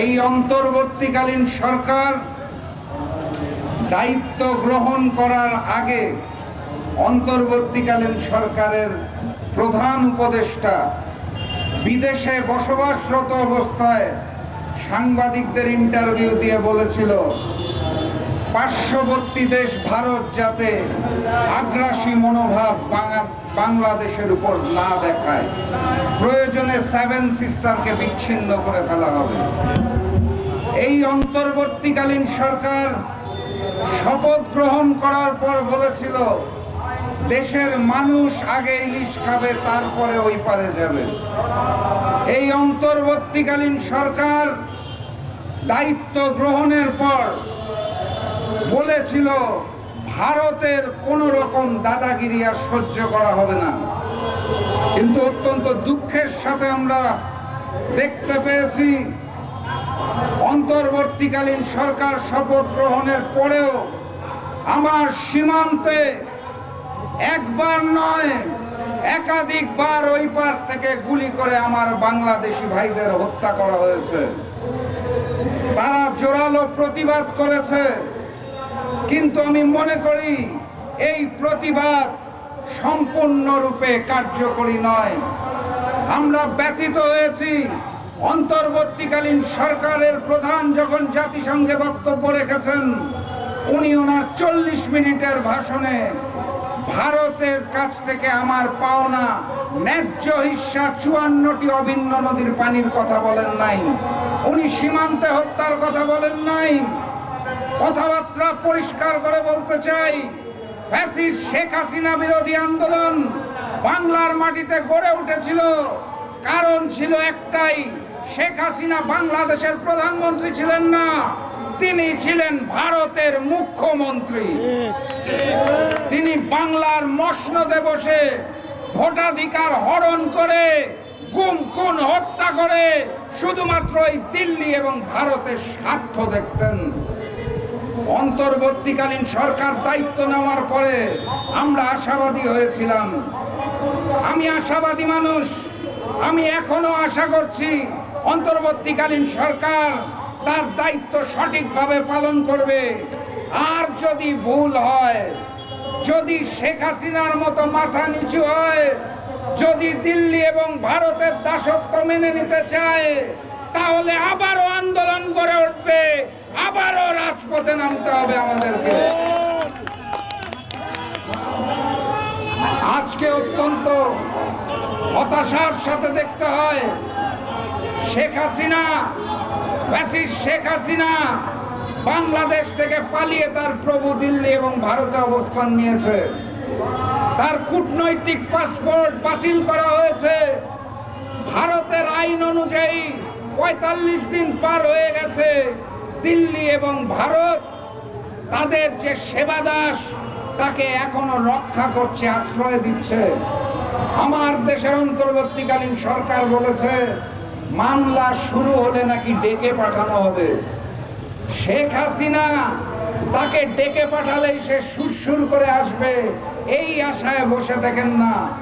এই অন্তর্বর্তীকালীন সরকার দায়িত্ব গ্রহণ করার আগে অন্তর্বর্তীকালীন সরকারের প্রধান উপদেষ্টা বিদেশে বসবাসরত অবস্থায় সাংবাদিকদের ইন্টারভিউ দিয়ে বলেছিল পার্শ্ববর্তী দেশ ভারত যাতে আগ্রাসী মনোভাব বাংলাদেশের উপর না দেখায়, প্রয়োজনে সেভেন সিস্টারকে বিচ্ছিন্ন করে ফেলা হবে। এই অন্তর্বর্তীকালীন সরকার শপথ গ্রহণ করার পর বলেছিল, দেশের মানুষ আগে ইলিশ খাবে, তারপরে ওই পারে যাবে। এই অন্তর্বর্তীকালীন সরকার দায়িত্ব গ্রহণের পর বলেছিল, ভারতের কোনো রকম দাদাগিরি আর সহ্য করা হবে না। কিন্তু অত্যন্ত দুঃখের সাথে আমরা দেখতে পেয়েছি, অন্তর্বর্তীকালীন সরকার শপথ গ্রহণের পরেও আমার সীমান্তে একবার নয়, একাধিকবার ওই পার থেকে গুলি করে আমার বাংলাদেশি ভাইদের হত্যা করা হয়েছে। তারা জোরালো প্রতিবাদ করেছে। কিন্তু আমি মনে করি এই প্রতিবাদ সম্পূর্ণরূপে কার্যকরী নয়। আমরা ব্যথিত হয়েছি। অন্তর্বর্তীকালীন সরকারের প্রধান যখন জাতিসংঘে বক্তব্য রেখেছেন, উনি ওনার চল্লিশ মিনিটের ভাষণে, ভারতের কাছ থেকে আমার পাওনা ন্যায্য হিস্সা চুয়ান্নটি অভিন্ন নদীর পানির কথা বলেন নাই। উনি সীমান্তে হত্যার কথা বলেন নাই। কথাবার্তা পরিষ্কার করে বলতে চাই, ফ্যাসিস্ট শেখ হাসিনা বিরোধী আন্দোলন বাংলার মাটিতে গড়ে উঠেছিল। কারণ ছিল একটাই, শেখ হাসিনা বাংলাদেশের প্রধানমন্ত্রী ছিলেন না, তিনি ছিলেন ভারতের মুখ্যমন্ত্রী। তিনি বাংলার মসনদে বসে ভোটাধিকার হরণ করে, গুম, খুন, হত্যা করে শুধুমাত্র এই দিল্লি এবং ভারতের স্বার্থ দেখতেন। অন্তর্বর্তীকালীন সরকার দায়িত্ব নেওয়ার পরে আমরা আশাবাদী হয়েছিলাম। আমি আশাবাদী মানুষ। আমি এখনও আশা করছি অন্তর্বর্তীকালীন সরকার তার দায়িত্ব সঠিকভাবে পালন করবে। আর যদি ভুল হয়, যদি শেখ হাসিনার মতো মাথা নিচু হয়, যদি দিল্লি এবং ভারতের দাসত্ব মেনে নিতে চায়, তাহলে আবারও আন্দোলন করে উঠবে। রাজপথে নামতে হবে আমাদেরকে। আজকে অত্যন্ত হতাশার সাথে দেখতে হয়, শেখ হাসিনা শেখ হাসিনা বাংলাদেশ থেকে পালিয়ে তার প্রভু দিল্লি এবং ভারতে অবস্থান নিয়েছে। তার কূটনৈতিক পাসপোর্ট বাতিল করা হয়েছে। ভারতের আইন অনুযায়ী পঁয়তাল্লিশ দিন পার হয়ে গেছে। দিল্লি এবং ভারত, তাদের যে সেবা দাস তাকে এখনও রক্ষা করছে, আশ্রয় দিচ্ছে। আমার দেশের অন্তর্বর্তীকালীন সরকার বলেছে, মামলা শুরু হলে নাকি ডেকে পাঠানো হবে। শেখ হাসিনা তাকে ডেকে পাঠালেই সে সুরসুর করে আসবে, এই আশায় বসে থাকেন না।